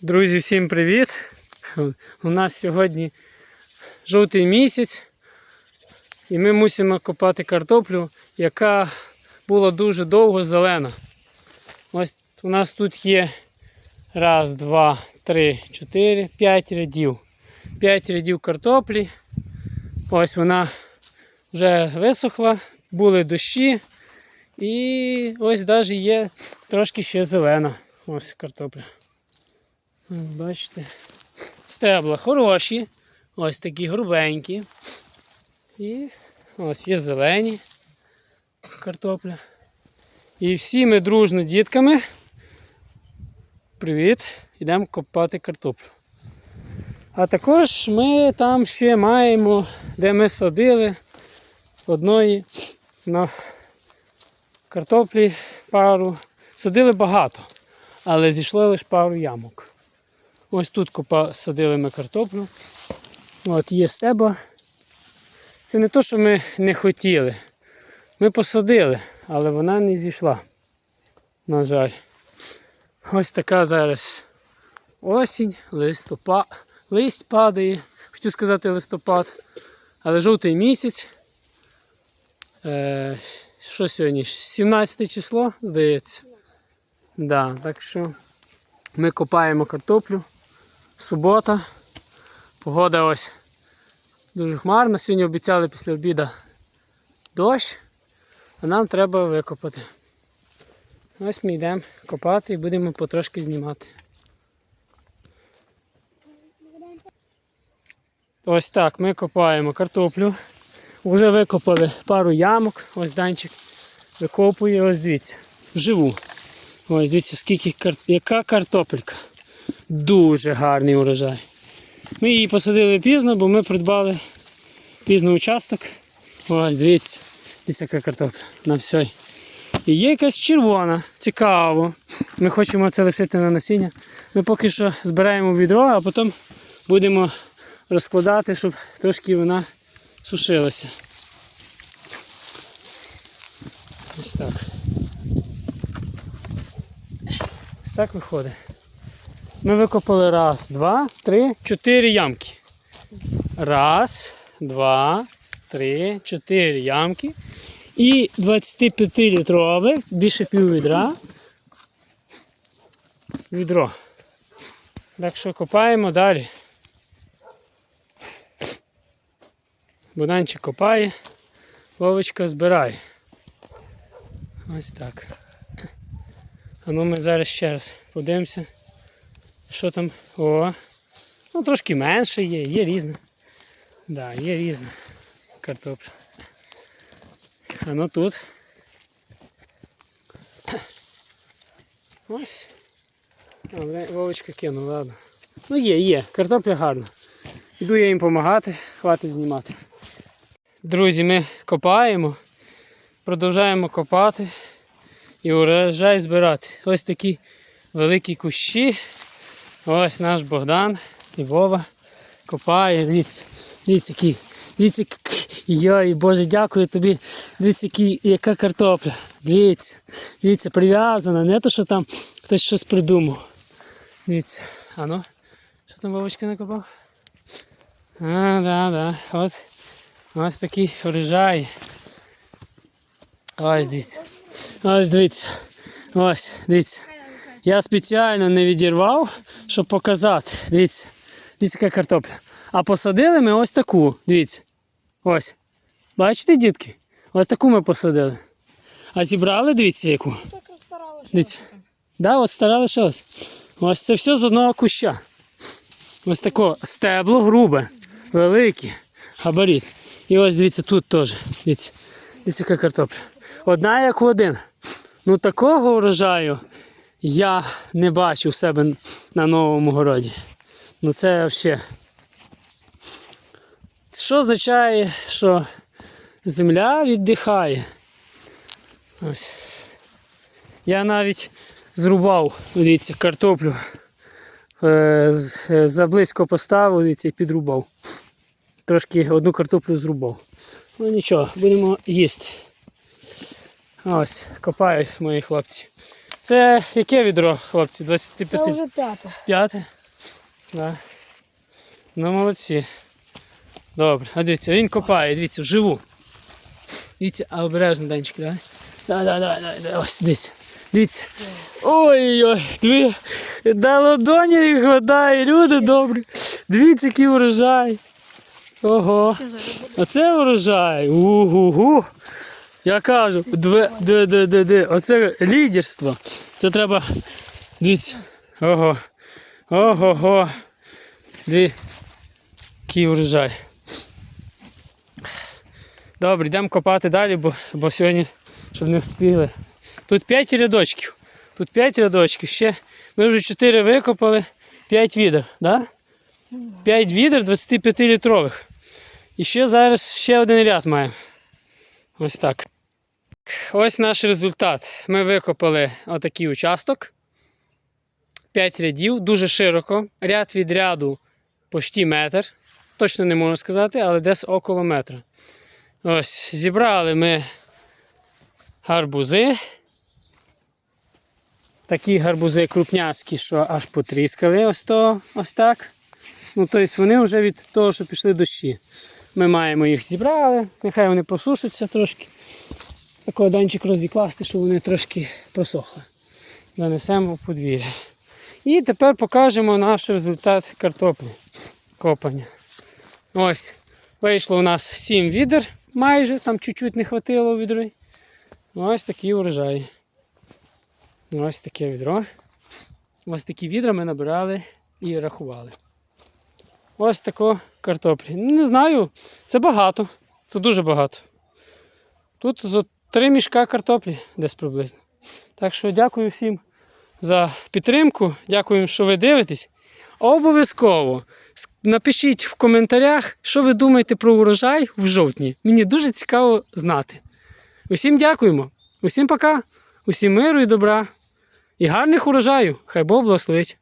Друзі, всім привіт! У нас сьогодні жовтий місяць, і ми мусимо копати картоплю, яка була дуже довго зелена. Ось у нас тут є раз, два, три, чотири, п'ять рядів. П'ять рядів картоплі. Ось вона вже висохла, були дощі. І ось навіть є трошки ще зелена. Ось картопля. Бачите. Стебла хороші. Ось такі грубенькі. І ось є зелені картопля. І всі ми дружно дітками. Привіт! Йдемо копати картоплю. А також ми там ще маємо, де ми садили одної на картоплі пару. Садили багато, але зійшло лише пару ямок. Ось тут копа, садили ми картоплю. От є стеба. Це не то, що ми не хотіли. Ми посадили, але вона не зійшла. На жаль. Ось така зараз осінь, листопад, лист падає. Хотів сказати листопад. Але жовтий місяць. Е, що сьогодні? 17 число, здається. Да, так що ми копаємо картоплю. Субота. Погода ось дуже хмарна. Сьогодні обіцяли після обіду дощ, а нам треба викопати. Ось ми йдемо копати і будемо потрошки знімати. Ось так ми копаємо картоплю. Вже викопали пару ямок. Ось данчик викопує, ось дивіться, вживу. Ось дивіться, скільки яка картопелька. Дуже гарний урожай. Ми її посадили пізно, бо ми придбали пізно участок. Ось, дивіться, дивіться, яка картопля на все. І є якась червона, цікаво. Ми хочемо це лишити на насіння. Ми поки що збираємо відро, а потім будемо розкладати, щоб трошки вона сушилася. Ось так. Ось так виходить. Ми викопали раз, два, три, чотири ямки. Раз, два, три, чотири ямки. І 25-літрове, більше пів відра. Відро. Так що копаємо далі. Буданчик копає, Вовочка збирає. Ось так. А ну ми зараз ще раз подивимося. Що там? О! Ну трошки менше є, є різне. Да, є різна картопля. А ну тут. Ось. Вовочка кинув, ладно. Ну є, є, картопля гарна. Іду я їм допомагати, хватить знімати. Друзі, ми копаємо, продовжуємо копати і урожай збирати. Ось такі великі кущі. Ось наш Богдан і Вова копає. Дивіться, дивіться, який. Дивіться, йой, Боже, дякую тобі. Дивіться, яка картопля. Дивіться, дивіться, прив'язана, не то, що там хтось щось придумав. Дивіться, а ну, що там Вовочка накопав? А, да, да. Ось, ось такий урожай. Ось дивіться. Ось дивіться. Ось, дивіться. Я спеціально не відірвав, щоб показати. Дивіться. Дивіться, яка картопля. А посадили ми ось таку. Дивіться. Ось. Бачите, дітки? Ось таку ми посадили. А зібрали, дивіться, яку. Так розстарали, Дивіться. Да, от стара лишилась. Ось це все з одного куща. Ось таке стебло грубе, велике, габарит. І ось дивіться, тут теж. Дивіться, дивіться, яка картопля. Одна як в один. Ну такого урожаю я не бачу в себе на новому городі. Ну це взагалі. Що означає, що земля віддихає. Ось. Я навіть зрубав, дивіться, картоплю. Е, е, Заблизько поставив дивіться, і підрубав. Трошки одну картоплю зрубав. Ну нічого, будемо їсти. Ось, копають мої хлопці. Це яке відро, хлопці? Це 25? вже п'яте. П'яте? Да. Ну, молодці. Добре, а дивіться, він копає, дивіться, вживу. Дивіться, а обережно, Данчик, давай. Давай, давай, давай, давай, давай. Ось, дивіться. Дивіться. Ой-ой, диви. На ладоні їх хватає, люди добрі. Дивіться, який урожай. Ого. Оце урожай. Угу-гу. Я кажу, де, де, де, де. Оце лідерство. Це треба. Дивіться. Ого. Ого-го. Дві. Який урожай. Добре, йдемо копати далі, бо, бо сьогодні, щоб не встигли. Тут 5 рядочків. Тут 5 рядочків. Ще ми вже 4 викопали, 5 відер. Да? 5 відер 25 літрових. І ще зараз ще один ряд маємо. Ось так. Ось наш результат. Ми викопали отакий участок. 5 рядів, дуже широко. Ряд від ряду почти метр. Точно не можу сказати, але десь около метра. Ось, зібрали ми гарбузи. Такі гарбузи крупняцькі, що аж потріскали ось, то, ось так. Ну, тобто вони вже від того, що пішли дощі. Ми маємо їх зібрали, нехай вони просушаться трошки. Такий данчик розікласти, щоб вони трошки просохли. Занесемо в подвір'я. І тепер покажемо наш результат картоплі копання. Ось, вийшло у нас 7 відер майже, там чуть-чуть не хватило відри. Ось такі урожаї. Ось таке відро. Ось такі відра ми набирали і рахували. Ось тако картоплі. Не знаю, це багато. Це дуже багато. Тут три мішка картоплі десь приблизно. Так що дякую всім за підтримку. Дякую, що ви дивитесь. Обов'язково напишіть в коментарях, що ви думаєте про урожай в жовтні. Мені дуже цікаво знати. Усім дякуємо, усім пока, усім миру і добра. І гарних урожаю. Хай Бог благословить.